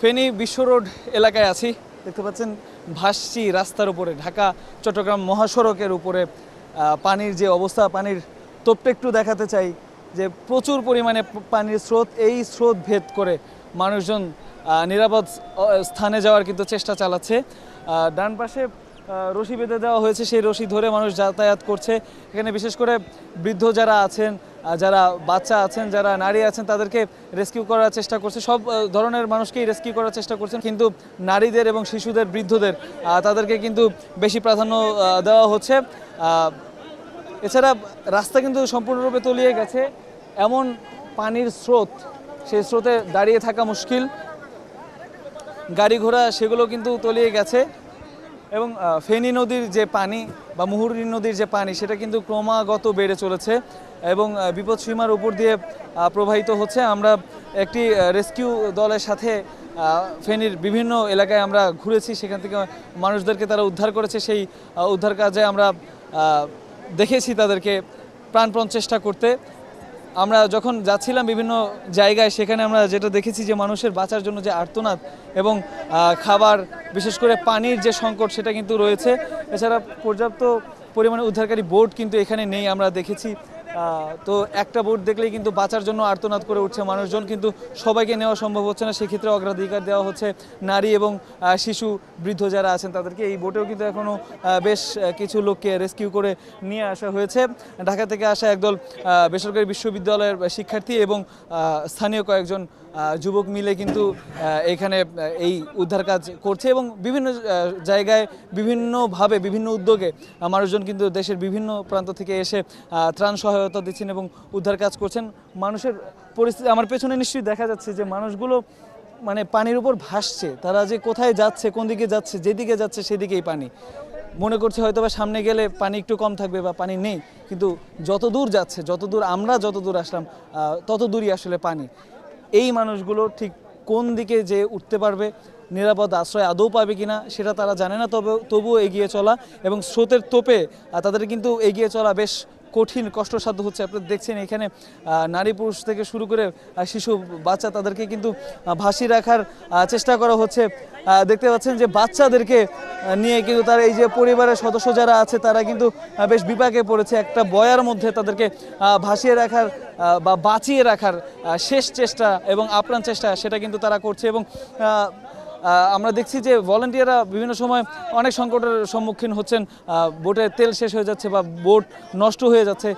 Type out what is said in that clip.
ফেনী বিশ্ব রোড এলাকায় আছি। দেখতে পাচ্ছেন ভাসছি রাস্তার উপরে, ঢাকা, চট্টগ্রাম মহাসড়কের উপরে। পানির যে অবস্থা, পানির তোপটা একটু দেখাতে চাই যে প্রচুর পরিমাণে পানির স্রোত, এই স্রোত ভেদ করে মানুষজন নিরাপদ স্থানে যাওয়ার কিন্তু চেষ্টা চালাচ্ছে। ডান পাশে রশি বেঁধে দেওয়া হয়েছে, সেই রশি ধরে মানুষ যাতায়াত করছে। এখানে বিশেষ করে বৃদ্ধ যারা আছেন যারা বাচ্চা আছেন, যারা নারী আছেন, তাদেরকে রেস্কিউ করার চেষ্টা করছে। সব ধরনের মানুষকেই রেস্কিউ করার চেষ্টা করছেন। কিন্তু নারীদের এবং শিশুদের, বৃদ্ধদের তাদেরকে কিন্তু বেশি প্রাধান্য দেওয়া হচ্ছে। এছাড়া রাস্তা কিন্তু সম্পূর্ণরূপে তলিয়ে গেছে। এমন পানির স্রোত, সেই স্রোতে দাঁড়িয়ে থাকা মুশকিল। গাড়ি ঘোড়া, সেগুলো কিন্তু তলিয়ে গেছে। এবং ফেনী নদীর যে পানি বা মুহুরী নদীর যে পানি সেটা কিন্তু ক্রমাগত বেড়ে চলেছে এবং আহ, বিপদ সীমার উপর দিয়ে প্রবাহিত হচ্ছে। আমরা একটি রেস্কিউ দলের সাথে ফেনীর বিভিন্ন এলাকায় আমরা ঘুরেছি। সেখান থেকে মানুষদেরকে তারা উদ্ধার করেছে। সেই উদ্ধার কাজে আমরা দেখেছি তাদেরকে প্রাণপণ চেষ্টা করতে। আমরা যখন যাচ্ছিলাম বিভিন্ন জায়গায়, সেখানে আমরা যেটা দেখেছি যে মানুষের বাঁচার জন্য যে আর্তনাদ এবং খাবার, বিশেষ করে পানির যে সংকট সেটা কিন্তু রয়েছে। এছাড়া পর্যাপ্ত পরিমাণে উদ্ধারকারী বোট কিন্তু এখানে নেই, আমরা দেখেছি। তো একটা বোট দেখলেই কিন্তু বাঁচার জন্য আর্তনাদ করে উঠছে মানুষজন, কিন্তু সবাইকে নেওয়া সম্ভব হচ্ছে না। সেক্ষেত্রে অগ্রাধিকার দেওয়া হচ্ছে নারী এবং শিশু বৃদ্ধ যারা আছেন তাদেরকে। এই বোটেও কিন্তু এখনও বেশ কিছু লোককে রেস্কিউ করে নিয়ে আসা হয়েছে। ঢাকা থেকে আসা একদল বেসরকারি বিশ্ববিদ্যালয়ের শিক্ষার্থী এবং স্থানীয় কয়েকজন যুবক মিলে কিন্তু এখানে এই উদ্ধার কাজ করছে এবং বিভিন্ন জায়গায় বিভিন্নভাবে, বিভিন্ন উদ্যোগে মানুষজন কিন্তু দেশের বিভিন্ন প্রান্ত থেকে এসে ত্রাণ সহায়তা দিচ্ছেন এবং উদ্ধার কাজ করছেন। মানুষের পরিস্থিতি আমার পেছনে নিশ্চয়ই দেখা যাচ্ছে যে মানুষগুলো মানে পানির উপর ভাসছে। তারা যে কোথায় যাচ্ছে, কোন দিকে যাচ্ছে, যেদিকে যাচ্ছে সেদিকেই পানি। মনে করছে হয়তো বা সামনে গেলে পানি একটু কম থাকবে বা পানি নেই, কিন্তু যত দূর যাচ্ছে, যত দূর আমরা যত দূর আসলাম তত দূরই আসলে পানি। এই মানুষগুলো ঠিক কোন দিকে যে উঠতে পারবে, নিরাপদ আশ্রয় আদৌ পাবে কিনা, সেটা তারা জানে না, তবে তবুও এগিয়ে চলা এবং স্রোতের তোপে তাদের কিন্তু এগিয়ে চলা বেশ কঠিন, কষ্টসাধ্য হচ্ছে। আপনারা দেখছেন এখানে নারী পুরুষ থেকে শুরু করে শিশু, বাচ্চা তাদেরকে কিন্তু ভাসিয়ে রাখার চেষ্টা করা হচ্ছে। দেখতে পাচ্ছেন যে বাচ্চাদেরকে নিয়ে কিন্তু তার এই যে পরিবারের সদস্য যারা আছে, তারা কিন্তু বেশ বিপাকে পড়েছে। একটা বয়ার মধ্যে তাদেরকে ভাসিয়ে রাখার বা বাঁচিয়ে রাখার শেষ চেষ্টা এবং আপ্রাণ চেষ্টা সেটা কিন্তু তারা করছে এবং আমরা দেখছি যে ভলেন্টিয়াররা বিভিন্ন সময় অনেক সংকটের সম্মুখীন হচ্ছেন। বোটে বোটের তেল শেষ হয়ে যাচ্ছে বা বোট নষ্ট হয়ে যাচ্ছে।